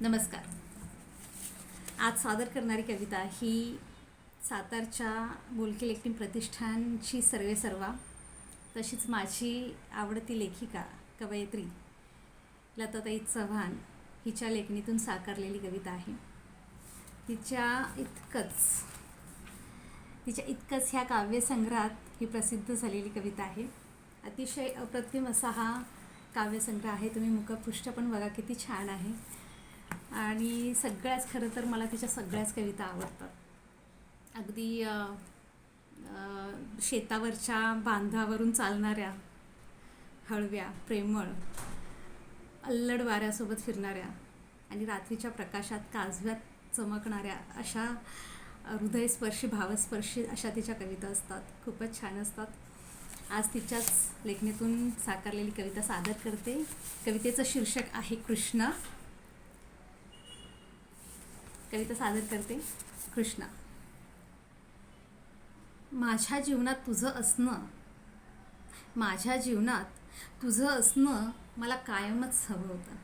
नमस्कार. आज सादर करणारी कविता ही सातारच्या बोलकी लेखणी प्रतिष्ठानची सर्वे सर्वा तशीच माझी आवडती लेखिका कवयित्री लताताई चव्हाण हिच्या लेखणीतून साकारलेली कविता आहे. तिच्या इतकंच तिच्या इतकंच ह्या काव्यसंग्रहात ही प्रसिद्ध झालेली कविता आहे. अतिशय अप्रतिम असा हा काव्यसंग्रह आहे. तुम्ही मुखपृष्ठ पण बघा किती छान आहे. आणि सगळ्याच खरं तर मला तिच्या सगळ्याच कविता आवडतात. अगदी शेतावरच्या बांधावरून चालणाऱ्या हळव्या प्रेमळ अल्लड वाऱ्यासोबत फिरणाऱ्या आणि रात्रीच्या प्रकाशात काजव्यात चमकणाऱ्या अशा हृदयस्पर्शी भावस्पर्शी अशा तिच्या कविता असतात. खूपच छान असतात. आज तिच्याच लेखणीतून साकारलेली कविता सादर करते. कवितेचं शीर्षक आहे कृष्ण. कविता सादर करते. कृष्णा. माझ्या जीवनात तुझं असणं माझ्या जीवनात तुझं असणं मला कायमच हवं होतं.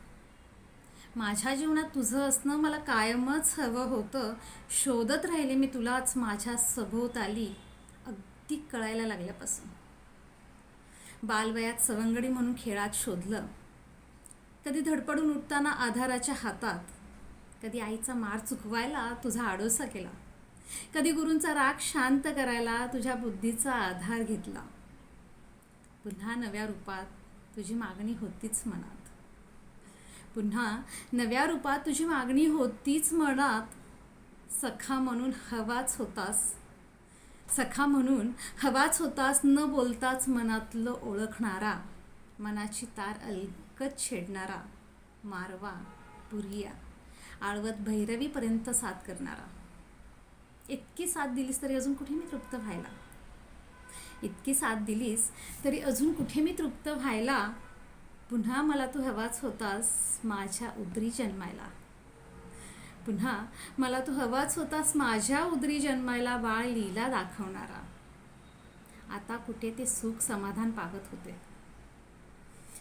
माझ्या जीवनात तुझं असणं मला कायमच हवं होतं. शोधत राहिले मी तुलाच माझ्या सभोवताली अगदी कळायला लागल्यापासून. बालवयात सवंगडी म्हणून खेळात शोधलं. कधी धडपडून उठताना आधाराच्या हातात कधी आईचा मार चुकवायला तुझा आडोसा केला. कधी गुरूंचा राग शांत करायला तुझ्या बुद्धीचा आधार घेतला. पुन्हा नव्या रूपात तुझी मागणी होतीच मनात. पुन्हा नव्या रूपात तुझी मागणी होतीच मनात. सखा म्हणून हवाच होतास. सखा म्हणून हवाच होतास न बोलताच मनातलं ओळखणारा. मनाची तार अलगत छेडणारा. मारवा पुरिया. आळवत भैरवीपर्यंत साथ करणारा. इतकी साथ दिलीस तरी अजून कुठे मी तृप्त व्हायला? इतकी साथ दिलीस तरी अजून कुठे मी तृप्त व्हायला? पुन्हा मला तू हवाच होतास माझ्या उदरी जन्मायला. पुन्हा मला तू हवाच होतास माझ्या उदरी जन्मायला बाळ लीला दाखवणारा. आता कुठे ते सुख समाधान पावत होते?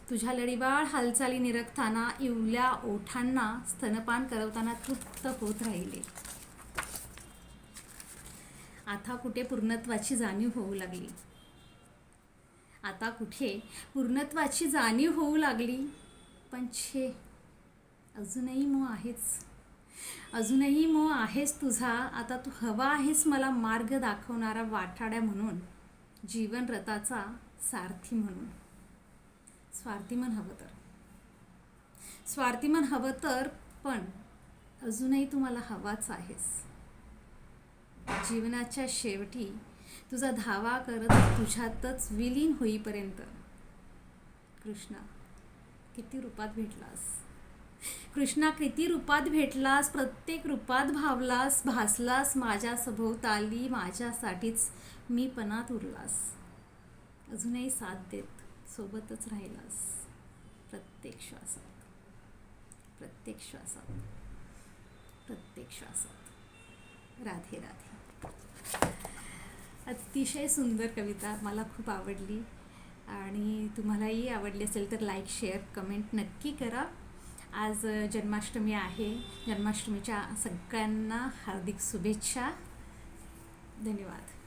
तुझ्या लढीबाळ हालचाली निरखताना इवल्या ओठांना स्तनपान करवताना तृप्त होत राहिले. आता कुठे पूर्णत्वाची जाणीव होऊ लागली? आता कुठे पूर्णत्वाची जाणीव होऊ लागली? पण छे अजूनही मोह आहेच. अजूनही मोह आहेस तुझा. आता तू हवा आहेस मला मार्ग दाखवणारा वाठाड्या म्हणून जीवन रथाचा सारथी म्हणून. स्वार्थीमन हवं तर. स्वार्थीमन हवं तर पण अजूनही तुम्हाला हवाच आहेस. जीवनाच्या शेवटी तुझा धावा करत तुझ्यातच विलीन होईपर्यंत. कृष्णा किती रूपात भेटलास? कृष्णा किती रूपात भेटलास? प्रत्येक रूपात भावलास भासलास माझ्या सभोवताली माझ्यासाठीच मी पणात उरलास. अजूनही साथ देत. सोबतच राहिलास. प्रत्येक श्वासात. प्रत्येक श्वासात. प्रत्येक श्वासात. राधे राधे. अतिशय सुंदर कविता मला खूप आवडली. आणि तुम्हालाही आवडली असेल तर लाईक शेअर कमेंट नक्की करा. आज जन्माष्टमी आहे. जन्माष्टमीच्या सगळ्यांना हार्दिक शुभेच्छा. धन्यवाद.